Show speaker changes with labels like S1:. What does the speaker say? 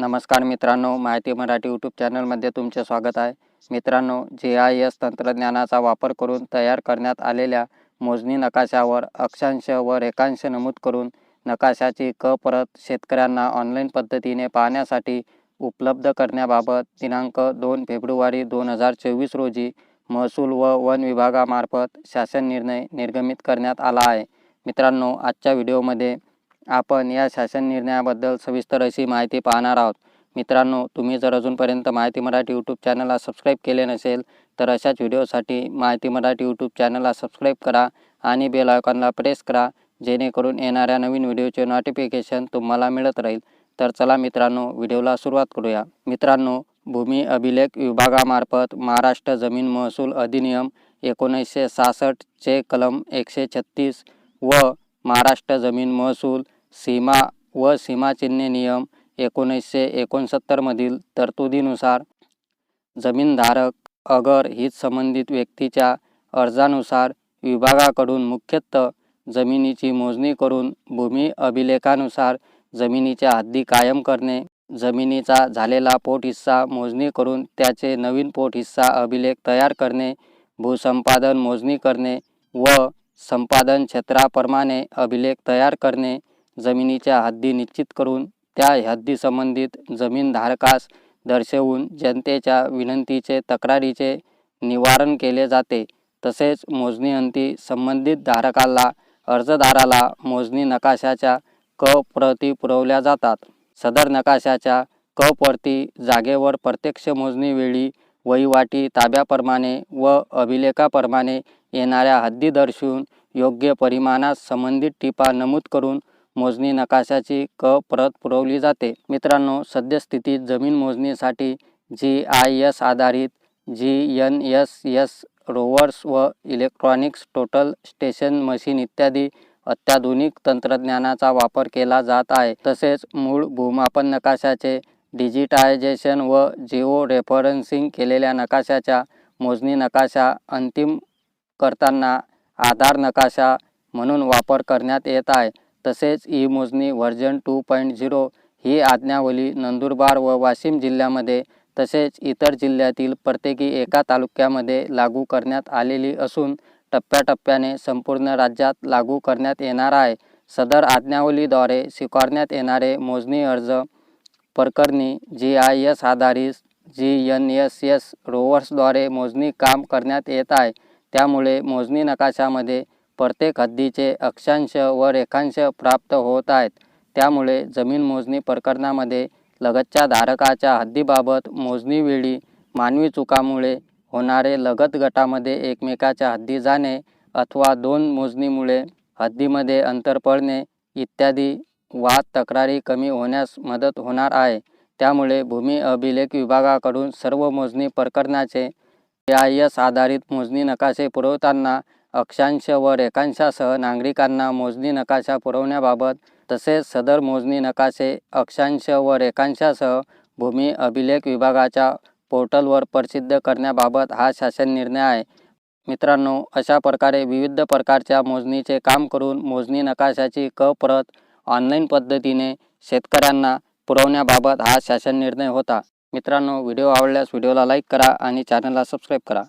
S1: नमस्कार मित्रांनो माहिती मराठी यूट्यूब चॅनलमध्ये तुमचे स्वागत आहे. मित्रांनो जे आय एस तंत्रज्ञानाचा वापर करून तयार करण्यात आलेल्या मोजणी नकाशावर अक्षांश व रेखांश नमूद करून नकाशाची क परत शेतकऱ्यांना ऑनलाईन पद्धतीने पाहण्यासाठी उपलब्ध करण्याबाबत दिनांक दोन फेब्रुवारी दोन हजार चोवीस रोजी महसूल व वन विभागामार्फत शासन निर्णय निर्गमित करण्यात आला आहे. मित्रांनो आजच्या व्हिडिओमध्ये आपण या शासन निर्णयाबद्दल सविस्तर अशी माहिती पाहणार आहोत. मित्रांनो तुम्ही जर अजूनपर्यंत माहिती मराठी यूट्यूब चॅनलला सबस्क्राईब केले नसेल तर अशाच व्हिडिओसाठी माहिती मराठी यूट्यूब चॅनलला सबस्क्राईब करा आणि बेल आयकॉनला प्रेस करा जेणेकरून येणाऱ्या नवीन व्हिडिओचे नोटिफिकेशन तुम्हाला मिळत राहील. तर चला मित्रांनो व्हिडिओला सुरुवात करूया. मित्रांनो भूमी अभिलेख विभागामार्फत महाराष्ट्र जमीन महसूल अधिनियम एकोणीसशे सहासष्टचे कलम एकशे छत्तीस व महाराष्ट्र जमीन महसूल सीमा व सीमाचिन्हे नियम एकोणीसशे एकोणसत्तरमधील तरतुदीनुसार जमीनधारक अगर हित संबंधित व्यक्तीच्या अर्जानुसार विभागाकडून मुख्यतः जमिनीची मोजणी करून भूमी अभिलेखानुसार जमिनीच्या हद्दी कायम करणे जमिनीचा झालेला पोट हिस्सा मोजणी करून त्याचे नवीन पोट हिस्सा अभिलेख तयार करणे भूसंपादन मोजणी करणे व संपादन क्षेत्राप्रमाणे अभिलेख तयार करणे जमिनीच्या हद्दी निश्चित करून त्या हद्दीसंबंधित जमीनधारकास दर्शवून जनतेच्या विनंतीचे तक्रारीचे निवारण केले जाते. तसेच मोजणीअंती संबंधित धारकाला अर्जदाराला मोजणी नकाशाच्या क प्रती पुरवल्या जातात. सदर नकाशाच्या क प्रती जागेवर प्रत्यक्ष मोजणीवेळी वहिवाटी ताब्याप्रमाणे व अभिलेखाप्रमाणे येणाऱ्या हद्दी दर्शवून योग्य परिमाणास संबंधित टिपा नमूद करून मोजणी नकाशाची क प्रत पुरवली जाते. मित्रांनो सद्यस्थितीत जमीन मोजणीसाठी जी आय एस आधारित G N S S rovers व इलेक्ट्रॉनिक्स टोटल स्टेशन मशीन इत्यादी अत्याधुनिक तंत्रज्ञानाचा वापर केला जात आहे. तसेच मूळ भूमापन नकाशाचे डिजिटायझेशन व जिओ रेफरन्सिंग केलेल्या नकाशाच्या मोजणी नकाशा अंतिम करताना आधार नकाशा म्हणून वापर करण्यात येत आहे. तसेच ई मोजणी व्हर्जन टू पॉईंट झिरो ही आज्ञावली नंदुरबार व वाशिम जिल्ह्यामध्ये तसेच इतर जिल्ह्यातील प्रत्येकी एका तालुक्यामध्ये लागू करण्यात आलेली असून टप्प्याटप्प्याने संपूर्ण राज्यात लागू करण्यात येणार आहे. सदर आज्ञावलीद्वारे स्वीकारण्यात येणारे मोजणी अर्ज प्रकरणी जी आय एस आधारित जी एन एस एस रोवर्सद्वारे मोजणी काम करण्यात येत आहे. त्यामुळे मोजणी नकाशामध्ये प्रत्येक हद्दीचे अक्षांश व रेखांश प्राप्त होत आहेत. त्यामुळे जमीन मोजणी प्रकरणामध्ये लगतच्या धारकाच्या हद्दीबाबत मोजणीवेळी मानवी चुकामुळे होणारे लगत गटामध्ये एकमेकाच्या हद्दी जाणे अथवा दोन मोजणीमुळे हद्दीमध्ये अंतर पडणे इत्यादी वाद तक्रारी कमी होण्यास मदत होणार आहे. त्यामुळे भूमी अभिलेख विभागाकडून सर्व मोजणी प्रकरणाचे आय एस आधारित मोजणी नकाशे पुरवताना अक्षांश व रेखांशासह नागरिकांना मोजणी नकाशा पुरवण्याबाबत तसेच सदर मोजणी नकाशे अक्षांश व रेखांशासह भूमी अभिलेख विभागाच्या पोर्टलवर प्रसिद्ध करण्याबाबत हा शासन निर्णय आहे. मित्रांनो अशा प्रकारे विविध प्रकारच्या मोजणीचे काम करून मोजणी नकाशाची क प्रत ऑनलाईन पद्धतीने शेतकऱ्यांना पुरवण्याबाबत हा शासन निर्णय होता. मित्रांनो व्हिडिओ आवडल्यास व्हिडिओला लाईक करा आणि चॅनलला सबस्क्राईब करा.